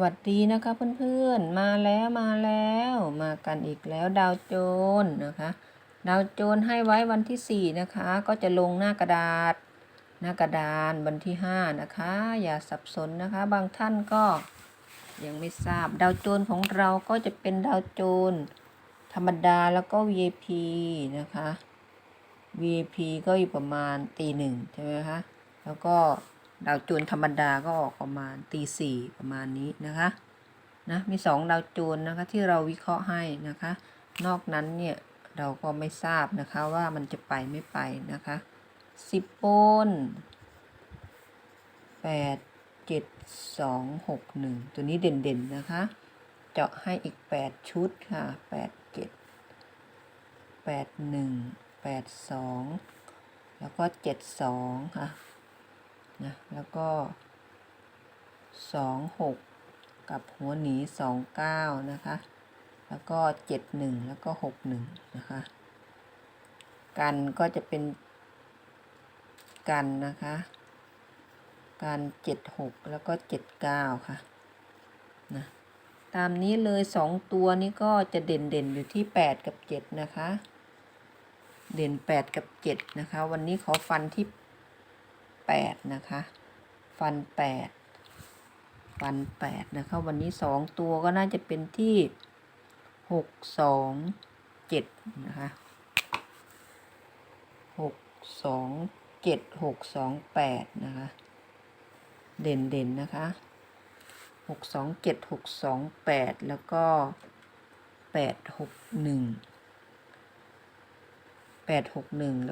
วัสดีนะคะเพื่อนๆ มาแล้วมาแล้วมากันอีกแล้วดาวโจนนะคะ ดาวโจนให้ไว้วันที่ 4 นะคะ ก็จะลงหน้ากระดาษ หน้ากระดานวันที่ 5 นะคะ อย่าสับสนนะคะ บางท่านก็ยังไม่ทราบดาวโจนของเราก็จะเป็นดาวโจนธรรมดาแล้วก็ VIP นะคะ VIP ก็อยู่ประมาณตีหนึ่งใช่ไหมคะแล้วก็ ดาวโจนธรรมดาก็ออกประมาณตีสี่ประมาณนี้นะคะนะมีสองดาวโจนนะคะที่เราวิเคราะห์ให้นะคะ นอกนั้นเนี่ยเราก็ไม่ทราบนะคะว่ามันจะไปไม่ไปนะคะสิบปนแปดเจ็ดสองหกหนึ่งตัวนี้เด่นๆนะคะ เจาะให้อีกแปดชุดค่ะแปดเจ็ดแปดหนึ่งแปดสองแล้วก็เจ็ดสองค่ะ นะแล้วก็สองหกกับหัวหนีสองเก้านะคะ แล้วก็เจ็ดหนึ่งแล้วก็หกหนึ่งนะคะ กันก็จะเป็นกันนะคะ การเจ็ดหกแล้วก็เจ็ดเก้าค่ะนะตามนี้เลยสองตัวนี้ก็จะเด่นเด่นอยู่ที่แปดกับเจ็ดนะคะ เด่นแปดกับเจ็ดนะคะ วันนี้ขอฟันที่ แปดนะคะ ฟันแปดฟันแปดนะคะ วันนี้สองตัวก็น่าจะเป็นที่หกสองเจ็ดนะคะหกสองเจ็ดหกสองแปดนะคะ เด่นเด่นนะคะหกสองเจ็ดหกสองแปดแล้วก็แปดหกหนึ่งแปดหกหนึ่งแล้ว